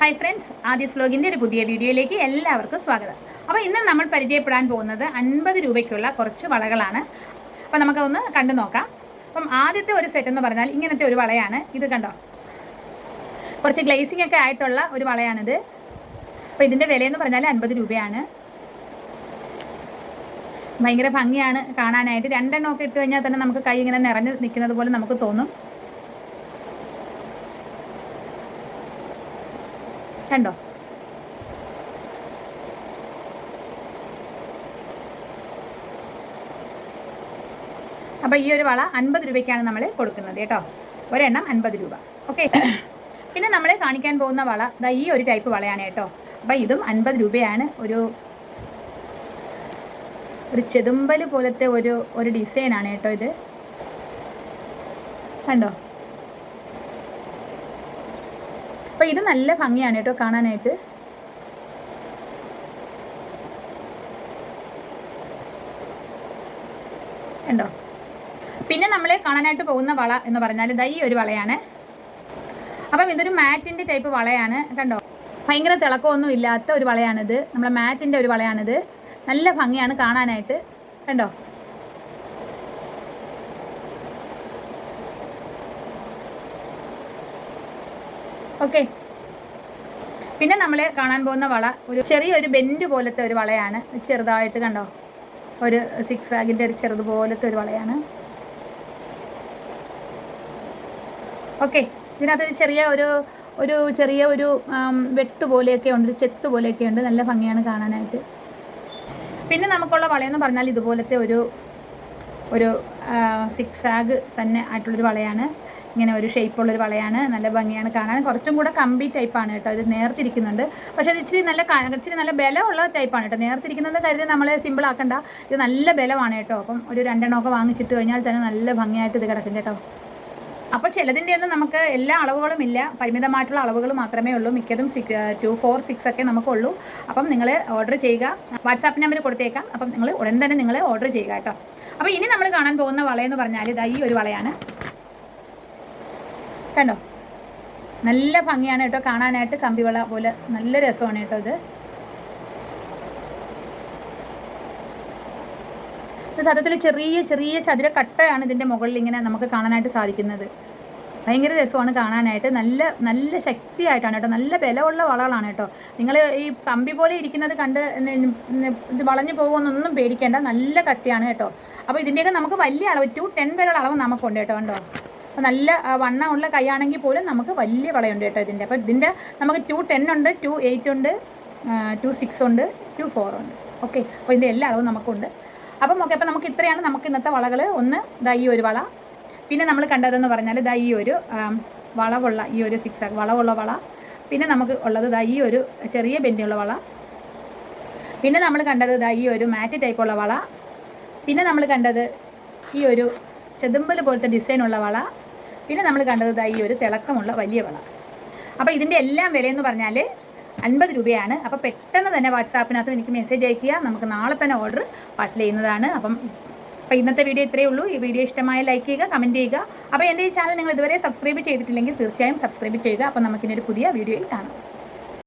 Hi friends ആദ്യ സ്ലോഗിന്റെ ഒരു പുതിയ വീഡിയോയിലേക്ക് എല്ലാവർക്കും സ്വാഗതം. അപ്പോൾ ഇന്ന് നമ്മൾ പരിചയപ്പെടാൻ പോകുന്നത് അൻപത് രൂപയ്ക്കുള്ള കുറച്ച് വളകളാണ്. അപ്പോൾ നമുക്കൊന്ന് കണ്ടു നോക്കാം. അപ്പം ആദ്യത്തെ ഒരു സെറ്റ് എന്ന് പറഞ്ഞാൽ ഇങ്ങനത്തെ ഒരു വളയാണ്. ഇത് കണ്ടോ? കുറച്ച് ഗ്ലേസിംഗ് ഒക്കെ ആയിട്ടുള്ള ഒരു വളയാണിത്. അപ്പോൾ ഇതിന്റെ വിലയെന്ന് പറഞ്ഞാൽ അൻപത് രൂപയാണ്. ഭയങ്കര ഭംഗിയാണ് കാണാനായിട്ട്. രണ്ടെണ്ണമൊക്കെ ഇട്ട് കഴിഞ്ഞാൽ തന്നെ നമുക്ക് കൈ ഇങ്ങനെ നിറഞ്ഞ് നിൽക്കുന്നത് പോലെ നമുക്ക് തോന്നും. കണ്ടോ? അപ്പോൾ ഈ ഒരു വള അൻപത് രൂപയ്ക്കാണ് നമ്മൾ കൊടുക്കുന്നത് കേട്ടോ. ഒരെണ്ണം അൻപത് രൂപ. ഓക്കെ പിന്നെ നമ്മൾ കാണിക്കാൻ പോകുന്ന വള ഇതാ ഈ ഒരു ടൈപ്പ് വളയാണ് കേട്ടോ. അപ്പോൾ ഇതും അൻപത് രൂപയാണ്. ഒരു ഒരു ചെതുമ്പൽ പോലത്തെ ഒരു ഒരു ഡിസൈനാണ് കേട്ടോ ഇത്. കണ്ടോ? അപ്പോൾ ഇത് നല്ല ഭംഗിയാണ് കേട്ടോ കാണാനായിട്ട്. ഉണ്ടോ പിന്നെ നമ്മൾ കാണാനായിട്ട് പോകുന്ന വള എന്ന് പറഞ്ഞാൽ ഈ ഒരു വളയാണ്. അപ്പം ഇതൊരു മാറ്റിന്റെ ടൈപ്പ് വളയാണ് കണ്ടോ? ഭയങ്കര തിളക്കമൊന്നും ഇല്ലാത്ത ഒരു വളയാണിത്. നമ്മളെ മാറ്റിന്റെ ഒരു വളയാണിത്. നല്ല ഭംഗിയാണ് കാണാനായിട്ട്. കണ്ടോ? ഓക്കെ പിന്നെ നമ്മൾ കാണാൻ പോകുന്ന വള ഒരു ചെറിയൊരു ബെൻഡ് പോലത്തെ ഒരു വളയാണ്. ചെറുതായിട്ട് കണ്ടോ? ഒരു സിക്സ് ആഗിന്റെ ഒരു ചെറുതുപോലത്തെ ഒരു വളയാണ്. ഓക്കെ ഇതിനകത്തൊരു ചെറിയ ഒരു ഒരു ചെറിയ ഒരു വെട്ട് പോലെയൊക്കെ ഉണ്ട് ഒരു ചെത്ത് പോലെയൊക്കെ ഉണ്ട്. നല്ല ഭംഗിയാണ് കാണാനായിട്ട്. പിന്നെ നമുക്കുള്ള വളയെന്ന് പറഞ്ഞാൽ ഇതുപോലത്തെ ഒരു ഒരു സിക്സ് ആഗ് തന്നെ ആയിട്ടുള്ളൊരു വളയാണ്. ഇങ്ങനെ ഒരു ഷേപ്പുള്ളൊരു വളയാണ്. നല്ല ഭംഗിയാണ് കാണാൻ. കുറച്ചും കൂടെ കമ്പി ടൈപ്പാണ് കേട്ടോ. ഇത് നേർത്തിരിക്കുന്നുണ്ട്. പക്ഷേ ഇത് ഇച്ചിരി നല്ല ഇച്ചിരി നല്ല ബലമുള്ള ടൈപ്പാണ് കേട്ടോ. നേർത്തിരിക്കുന്നത് കരുതി നമ്മൾ സിമ്പിൾ ആക്കണ്ട. ഇത് നല്ല ബലമാണ് കേട്ടോ. അപ്പം ഒരു രണ്ടെണ്ണമൊക്കെ വാങ്ങിച്ചിട്ട് കഴിഞ്ഞാൽ തന്നെ നല്ല ഭംഗിയായിട്ട് ഇത് കിടക്കും കേട്ടോ. അപ്പോൾ ചിലതിന്റെ ഒന്നും നമുക്ക് എല്ലാ അളവുകളും ഇല്ല. പരിമിതമായിട്ടുള്ള അളവുകൾ മാത്രമേ ഉള്ളൂ. മിക്കതും സിക്സ് ടു ഫോർ സിക്സ് ഒക്കെ നമുക്കുള്ളൂ. അപ്പം നിങ്ങൾ ഓർഡർ ചെയ്യുക. വാട്സാപ്പ് നമ്പർ കൊടുത്തേക്കാം. അപ്പം നിങ്ങൾ ഉടൻ തന്നെ നിങ്ങൾ ഓർഡർ ചെയ്യുക കേട്ടോ. അപ്പോൾ ഇനി നമ്മൾ കാണാൻ പോകുന്ന വളയെന്ന് പറഞ്ഞാൽ ഇതാ ഈ ഒരു വളയാണ്. കണ്ടോ? നല്ല ഭംഗിയാണ് കേട്ടോ കാണാനായിട്ട് കമ്പിവള പോലെ നല്ല രസമാണ് കേട്ടോ ഇത്. ഇത് സത്യത്തിൽ ചെറിയ ചെറിയ ചതുര കട്ടയാണ് ഇതിന്റെ മുകളിൽ ഇങ്ങനെ നമുക്ക് കാണാനായിട്ട് സാധിക്കുന്നത്. ഭയങ്കര രസമാണ് കാണാനായിട്ട്. നല്ല നല്ല ശക്തിയായിട്ടാണ് കേട്ടോ. നല്ല ബലമുള്ള വളകളാണ് കേട്ടോ. നിങ്ങൾ ഈ കമ്പി പോലെ ഇരിക്കുന്നത് കണ്ട് ഇത് വളഞ്ഞു പോകുമെന്നൊന്നും പേടിക്കേണ്ട. നല്ല കട്ടിയാണ് കേട്ടോ. അപ്പോൾ ഇതിന്റെയൊക്കെ നമുക്ക് വലിയ അളവ് ടു ടെൻ വരെയുള്ള അളവ് നമുക്കുണ്ട് കേട്ടോ കണ്ടോ? അപ്പോൾ നല്ല വണ്ണമുള്ള കൈയാണെങ്കിൽ പോലും നമുക്ക് വലിയ വളയുണ്ട് കേട്ടോ ഇതിന്റെ. അപ്പോൾ ഇതിന്റെ നമുക്ക് ടു ടെൻ ഉണ്ട് ടു എയ്റ്റ് ഉണ്ട് ടു സിക്സ് ഉണ്ട് ടു ഫോർ ഉണ്ട്. ഓക്കെ അപ്പോൾ ഇതിന്റെ എല്ലാ അളവും നമുക്കുണ്ട്. അപ്പം ഓക്കെ അപ്പോൾ നമുക്ക് ഇത്രയാണ് നമുക്ക് ഇന്നത്തെ വളകൾ ഒന്ന് ദാ ഈ ഒരു വള. പിന്നെ നമ്മൾ കണ്ടതെന്ന് പറഞ്ഞാൽ ദാ ഈ ഒരു വളവുള്ള ഈ ഒരു സിക്സ് വളവുള്ള വള. പിന്നെ നമുക്ക് ഉള്ളത് ദാ ഈ ഒരു ചെറിയ ബെൻഡിയുള്ള വള. പിന്നെ നമ്മൾ കണ്ടത് ദാ ഈ ഒരു മാറ്റ് ടൈപ്പുള്ള വള. പിന്നെ നമ്മൾ കണ്ടത് ഈ ഒരു ചെതുമ്പൽ പോലത്തെ ഡിസൈനുള്ള വള. പിന്നെ നമ്മൾ കണ്ടത് ഈ ഒരു തിളക്കമുള്ള വലിയ വള. അപ്പോൾ ഇതിന്റെ എല്ലാം വിലയെന്ന് പറഞ്ഞാൽ അൻപത് രൂപയാണ്. അപ്പോൾ പെട്ടെന്ന് തന്നെ വാട്സാപ്പിനകത്ത് എനിക്ക് മെസ്സേജ് അയക്കുക. നമുക്ക് നാളെ തന്നെ ഓർഡർ പാഴ്സൽ ചെയ്യുന്നതാണ്. അപ്പം അപ്പോൾ ഇന്നത്തെ വീഡിയോ ഇത്രയേ ഉള്ളൂ. ഈ വീഡിയോ ഇഷ്ടമായ ലൈക്ക് ചെയ്യുക കമന്റ് ചെയ്യുക. അപ്പോൾ എന്റെ ഈ ചാനൽ നിങ്ങൾ ഇതുവരെ സബ്സ്ക്രൈബ് ചെയ്തിട്ടില്ലെങ്കിൽ തീർച്ചയായും സബ്സ്ക്രൈബ് ചെയ്യുക. അപ്പോൾ നമുക്കിനൊരു പുതിയ വീഡിയോയിൽ കാണാം.